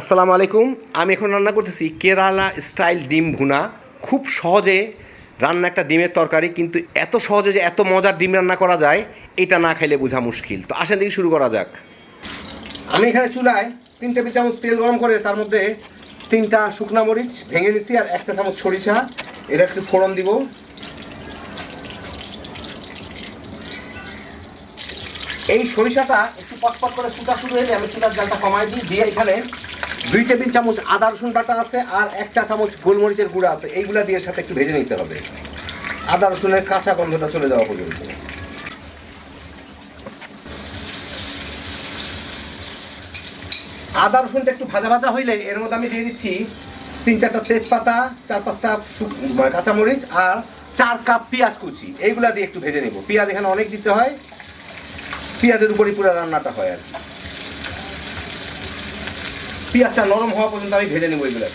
আসসালামু আলাইকুম। আমি এখন রান্না করতেছি কেরালা স্টাইল ডিম ভুনা। খুব সহজে রান্না একটা ডিমের তরকারি, কিন্তু এত সহজে যে এত মজার ডিম রান্না করা যায়, এটা না খাইলে বোঝা মুশকিল। তো আসেন দেখি শুরু করা যাক। আমি এখানে চুলায় তিন টেবিল চামচ তেল গরম করে তার মধ্যে তিনটা শুকনা মরিচ ভেঙে নিচ্ছি আর একটা চামচ সরিষা। এটা একটু ফোড়ন দিব। এই সরিষাটা একটু পটপট করে ফুটা শুরু হলে আমি চুলার জালটা কমাই দিই। দিয়ে এখানে দুই টেবিল চামচ আদা, রসুন বাটা আছে আর এক চা চামচ গোলমরিচের গুঁড়া আছে। এইগুলা দিয়ে সাথে একটু ভেজে নিতে হবে। আদা, রসুনের কাঁচা গন্ধটা চলে যাওয়া পর্যন্ত। আদা, রসুনটা একটু ভাজা ভাজা হইলে এর মধ্যে আমি দিয়ে দিচ্ছি তিন চারটা তেজপাতা, চার পাঁচটা মানে কাঁচামরিচ আর চার কাপ পেঁয়াজ কুচি। এইগুলা দিয়ে একটু ভেজে নেব। পেঁয়াজ এখানে অনেক দিতে হয়। পেঁয়াজের উপরই পুরো রান্নাটা হয় আর কি। পেঁয়াজটা নরম হওয়া পর্যন্ত আমি ভেজে নেব এগুলো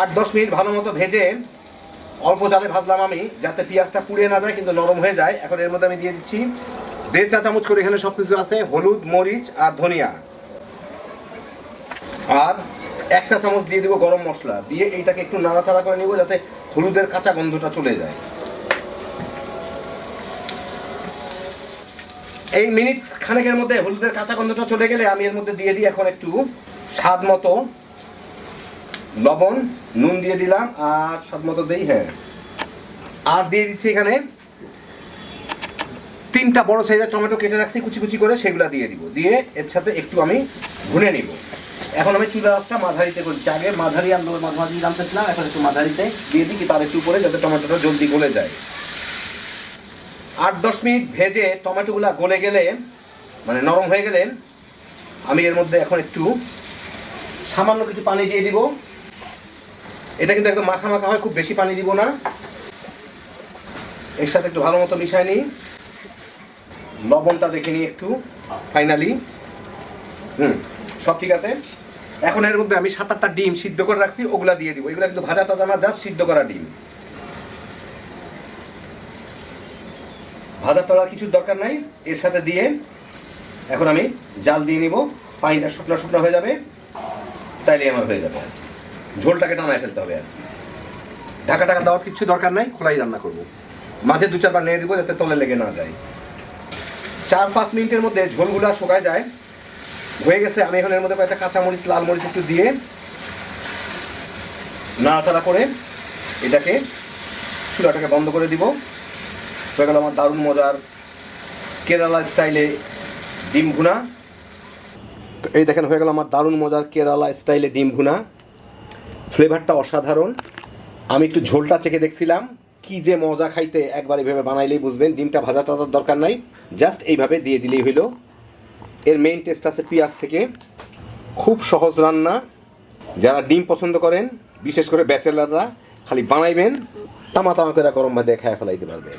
আট দশ মিনিট ভালো মতো ভেজে অল্প জালে ভাজলাম আমি, যাতে পেঁয়াজটা পুড়ে না যায় কিন্তু নরম হয়ে যায়। এখন এর মধ্যে আমি দিয়ে দিচ্ছি দেড় চা চামচ করে এখানে সব কিছু আছে, হলুদ, মরিচ আর ধনিয়া। আর এক চা চামচ দিয়ে দিব গরম মশলা। দিয়ে এইটাকে একটু নাড়াচাড়া করে নিব যাতে হলুদের কাঁচা গন্ধটা চলে যায়। এই মিনিট খানেকের মধ্যে হলুদের কাঁচা গন্ধটা চলে গেলে আমি এর মধ্যে দিয়ে দিই এখন একটু স্বাদ মতো লবণ, নুন দিয়ে দিলাম আর স্বাদ মতো দিই হ্যাঁ। আর দিয়ে দিচ্ছি এখানে তিনটা বড় সাইজের টমেটো কেটে রাখছি, কুচি কুচি করে সেগুলো দিয়ে দিব। দিয়ে এর সাথে একটু আমি ভুনে নিব। এখন আমি চুলা রাসটা মাঝারিতে করছি আগে মাঝারি লো- মাঝারি রাঁধতেছিলাম এখন একটু মাঝারিতে দিয়ে দিই, কি তার একটু উপরে যাতে টমেটোটা জলদি গলে যায়। আট, দশ মিনিট ভেজে টমেটোগুলা গলে গেলে মানে নরম হয়ে গেলে, আমি এর মধ্যে এখন একটু সামান্য কিছু পানি দিয়ে দিব। এটা কিন্তু একদম মাখা মাখা হয়, খুব বেশি পানি দিব না। এর সাথে একটু ভালো মতো মিশাই নিই। লবণটা দেখে নিই একটু ফাইনালি হুম, সব ঠিক আছে? এখন এর মধ্যে আমি সাত, আটটা ডিম সিদ্ধ করে রাখছি, ওগুলা দিয়ে দিব। এগুলো কিন্তু ভাজা টাজা না জাস্ট সিদ্ধ করা ডিম। ভাজা টাজার কিছু দরকার নাই। এর সাথে দিয়ে এখন আমি জাল দিয়ে নিব। পানিটা শুকনো শুকনো হয়ে যাবে, তাইলে আমার হয়ে যাবে। ঝোলটাকে টানায় ফেলতে হবে আর। ঢাকা টাকা দেওয়ার কিছু দরকার নাই, খোলাই রান্না করব। মাঝে দু চারবার নেড়ে দিব যাতে তলে লেগে না যায়। চার পাঁচ মিনিটের মধ্যে ঝোলগুলো শুকায় যায়। হয়ে গেছে, আমি এখন এর মধ্যে কয়েকটা কাঁচামরিচ লাল মরিচ একটু দিয়ে নাড়াচাড়া করে এটাকে চুলাটাকে বন্ধ করে দিব। হয়ে গেল আমার দারুণ মজার কেরালা স্টাইলে ডিম ভুনা। তো এই দেখেন, হয়ে গেল আমার দারুণ মজার কেরালা স্টাইলে ডিম ভুনা। ফ্লেভারটা অসাধারণ। আমি একটু ঝোলটা চেখে দেখছিলাম, কি যে মজা খাইতে একবার এইভাবে বানাইলেই বুঝবেন, ডিমটা ভাজা টাজার দরকার নাই, জাস্ট এইভাবে দিয়ে দিলেই হইল। এর মেইন টেস্ট আছে পেঁয়াজ থেকে। খুব সহজ রান্না। যারা ডিম পছন্দ করেন, বিশেষ করে ব্যাচেলাররা, খালি বানাইবেন তামা তামা করে গরম ভাত খায় ফেলাইতে পারবেন।